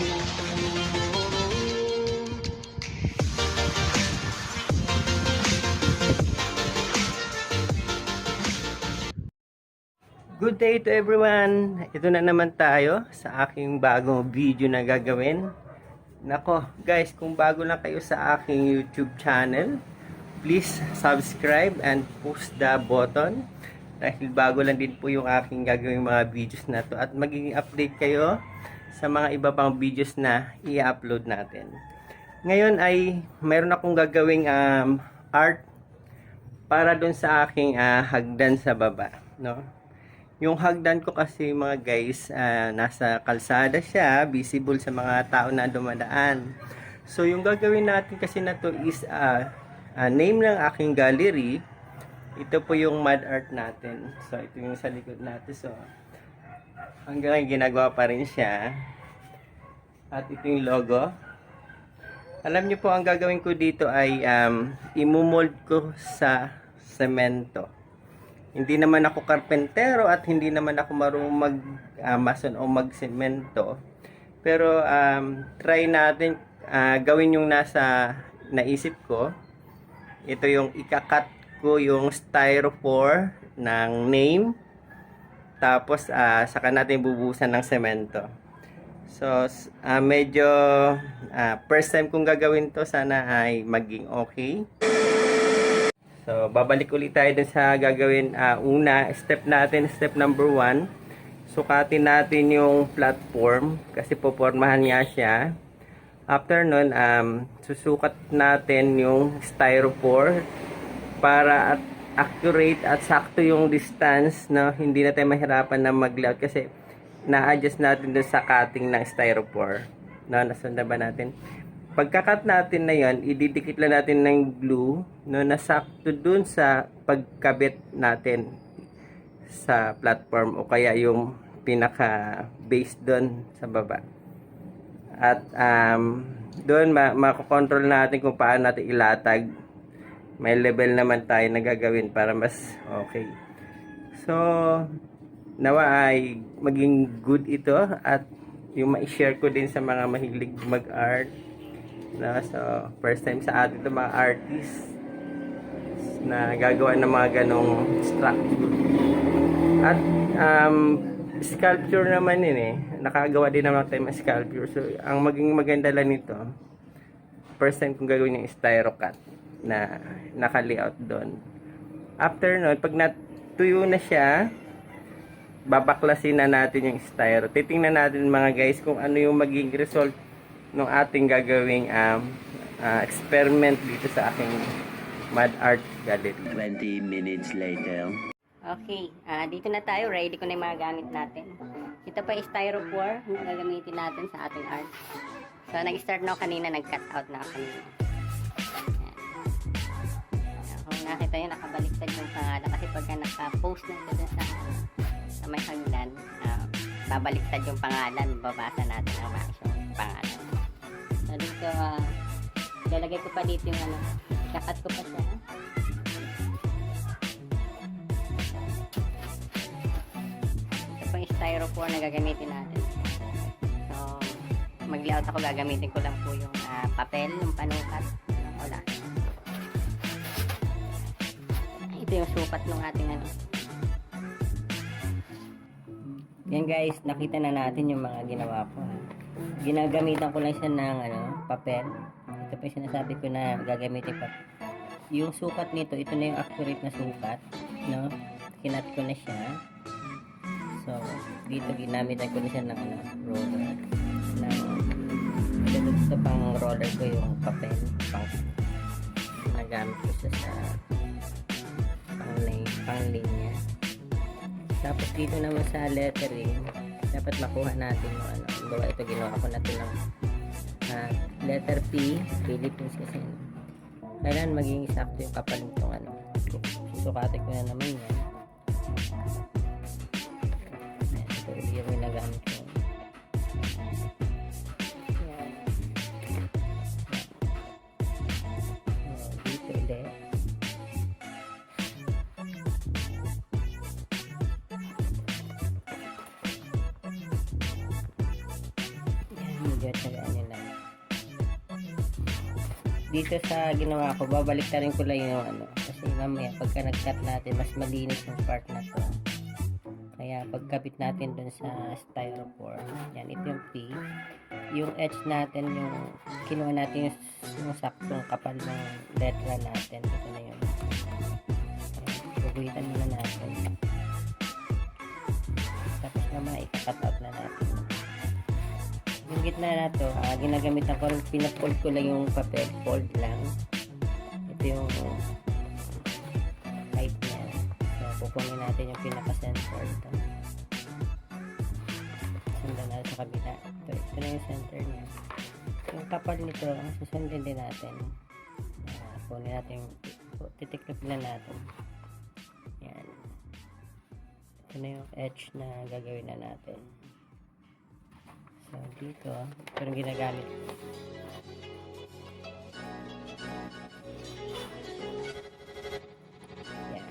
Good day to everyone! Ito na naman tayo sa aking bagong video na gagawin. Nako, guys, kung bago lang kayo sa aking YouTube channel, please subscribe and push the button. Dahil bago lang din po yung aking gagawin mga videos na to at magiging update kayo sa mga iba pang videos na i-upload natin. Ngayon ay mayroon akong gagawing um, art para doon sa aking ah, hagdan sa baba, no? Yung hagdan ko kasi mga guys, ah, nasa kalsada siya, visible sa mga tao na dumadaan. So yung gagawin natin kasi na to is ah, ah, name ng aking gallery. Ito po yung mud art natin. So ito yung sa likod natin. So hanggang ginagawa pa rin siya. At ito yung logo. Alam niyo po ang gagawin ko dito ay um, imumold ko sa semento. Hindi naman ako karpentero at hindi naman ako marunong mag ah, mason o magsemento. Pero um, try natin ah, gawin yung nasa naisip ko. Ito yung ikakat ko yung styrofoam ng name. Tapos ah, saka natin bubuhusan ng semento. So ah, medyo ah, first time kong gagawin to sana ay maging okay. So, babalik ulit tayo dun sa gagawin. ah, una, step natin, step number one. Sukatin natin yung platform kasi popormahan niya siya. After nun, um, susukat natin yung styrofoam para at accurate at sakto yung distance no? Hindi na tayo mahirapan na mag-layout kasi na-adjust natin dun sa cutting ng styrofoam no? Nasundan ba natin? Pagkakat natin na yon ididikit lang natin ng glue no? Na sakto dun sa pagkabit natin sa platform o kaya yung pinaka base doon sa baba. At um, doon ma makokontrol natin kung paano natin ilatag may level naman tayo na gagawin para mas okay. So nawa ay maging good ito at yung ma-share ko din sa mga mahilig mag-art. Na so first time sa atin ito mga artists na gagawa ng mga ganong structure. At um, sculpture naman yun eh. Nakagawa din naman tayo ng sculpture. So ang maging maganda lang nito first time kong gagawin yung styro na naka-layout doon after nun pag natuyo na siya babaklasin na natin yung styro titingnan natin mga guys kung ano yung magiging result ng ating gagawing um, ah, experiment dito sa aking mud art gallery 20 minutes later. Okay, ah dito na tayo. Ready ko na yung mga gamit natin. Ito pa yung styrofoam na gagamitin natin sa ating art. So, nag-start na ako kanina. Nag-cut out na ako kanina. Nakita nyo, nakabaliktad yung pangalan. Kasi pagka naka-post na ito sa, sa may hagdan, ah, babaliktad yung pangalan. Babasa natin ang yung pangalan. So, dito, ah, lalagay ko pa dito yung ano, kakat ko pa siya. Ito po yung styrofoam na gagamitin natin. So, mag-layout ako gagamitin ko lang po yung ah, papel, yung panukat. Wala. Ito yung sukat ng ating ano. Yan guys, nakita na natin yung mga ginawa ko. Ginagamitan ko lang siya ng ano, papel. Ito pa yung sinasabi ko na gagamitin pa. Yung sukat nito, ito na yung accurate na sukat. No? Kinat ko na siya. So, dito ginamitan ko na siya ng ano, roller. Ng, ito, ito pang roller ko yung papel. Pang, nagamit ko siya sa pang, pang linya. Tapos dito naman sa lettering, dapat makuha natin yung ano. Bawa ito ginawa ko na ito ng ah, letter P, Philippines kasi. Kailangan maging sakto yung kapal nitong ano. Susukatin ko na naman yan. Tsagaan nyo lang. Dito sa ginawa ko, babalik na rin ko lang yung ano. Kasi mamaya, pagka nag-cut natin, mas malinis yung part na to. Kaya pagkabit natin dun sa styrofoam, yan, ito yung P. Yung edge natin, yung kinuha natin yung, yung saktong kapal ng letra natin. Ito na yun. Guguhitan muna natin. Tapos naman, ikakat out na natin. Yung gitna na to, ah, ginagamitan ko rin, pinafold ko lang yung papel, fold lang. Ito yung height niya. So, kukunin natin yung pinaka-center ito. Sundan natin sa kabila. Ito, ito na yung center niya. Yung kapal nito, susundin din natin. Ah, kunin natin yung, titiklop lang natin. Yan. Ito na yung edge na gagawin na natin. So, dito, ito yung ginagamit. Yan.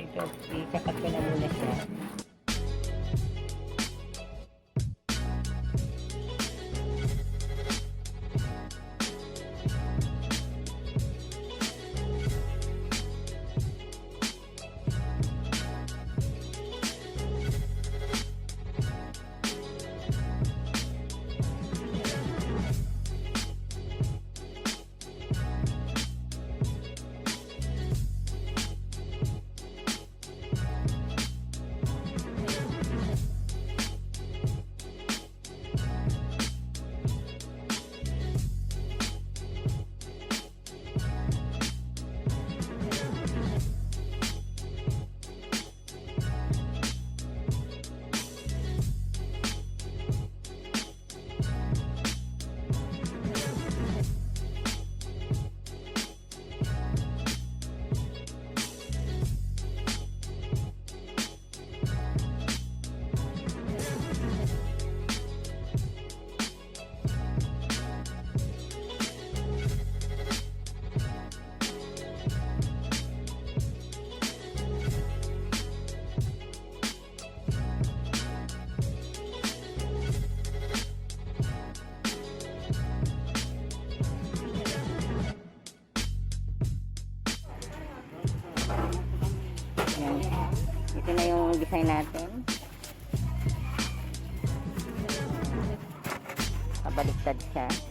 Dito, ikakat ko na muna siya. Yung design natin. Kabaliktad siya.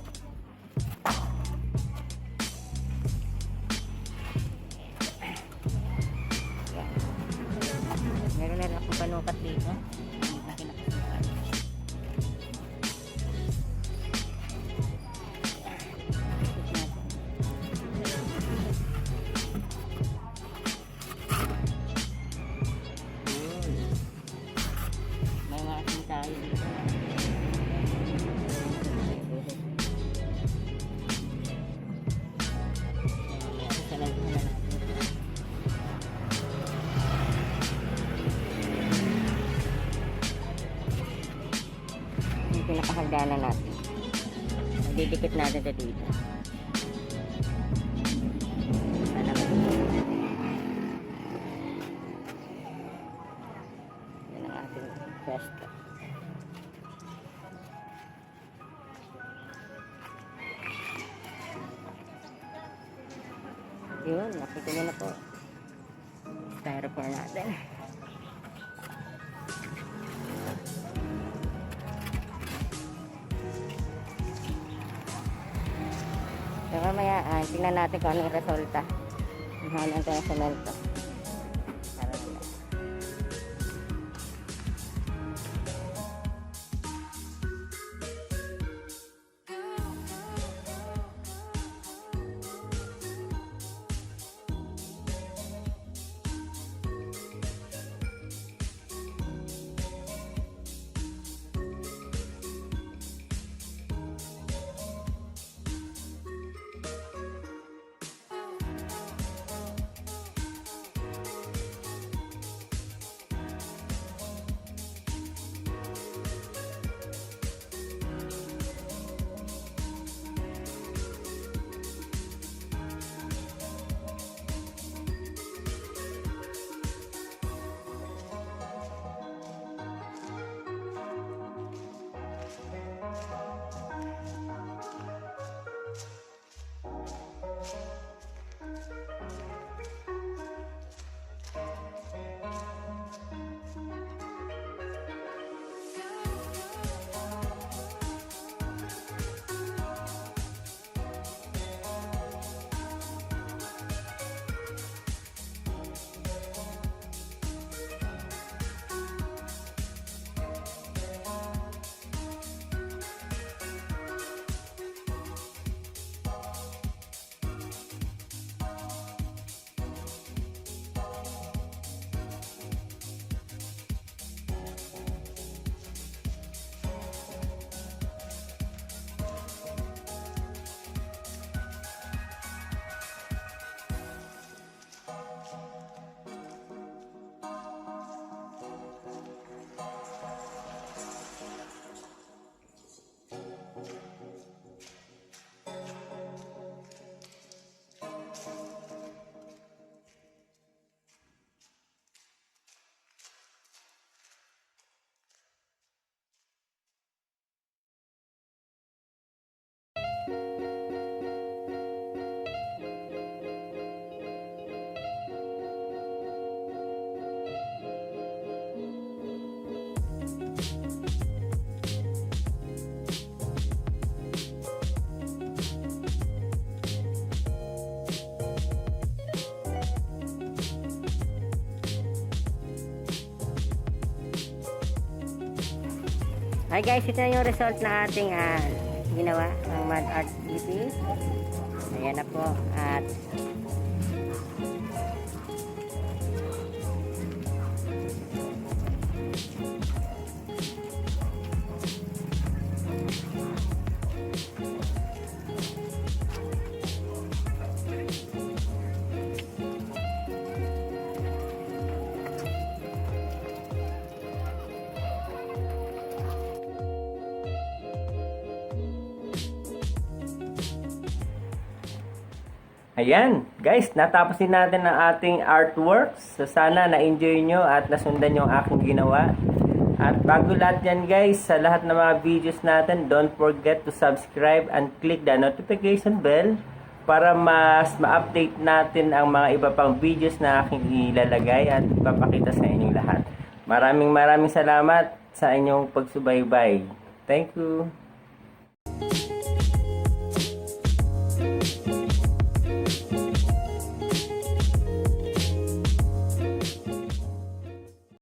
Pinakahagdanan natin. Didikit natin ito dito. Yan ang ating pwesto. Yun, nakita nyo na po. Styrofoam natin. So mamaya, ah, tingnan natin kung anong resulta. Natin ang semento. Hi guys, ito na yung result ng ating ah, ginawa ng Mad Art BT. Ayan na po. At Ayan, guys, natapos din natin ang ating artworks. So, sana na-enjoy nyo at nasundan yung aking ginawa. At bago lahat yan guys, sa lahat ng mga videos natin, don't forget to subscribe and click the notification bell para mas ma-update natin ang mga iba pang videos na aking ilalagay at ipapakita sa inyong lahat. Maraming maraming salamat sa inyong pagsubaybay. Thank you.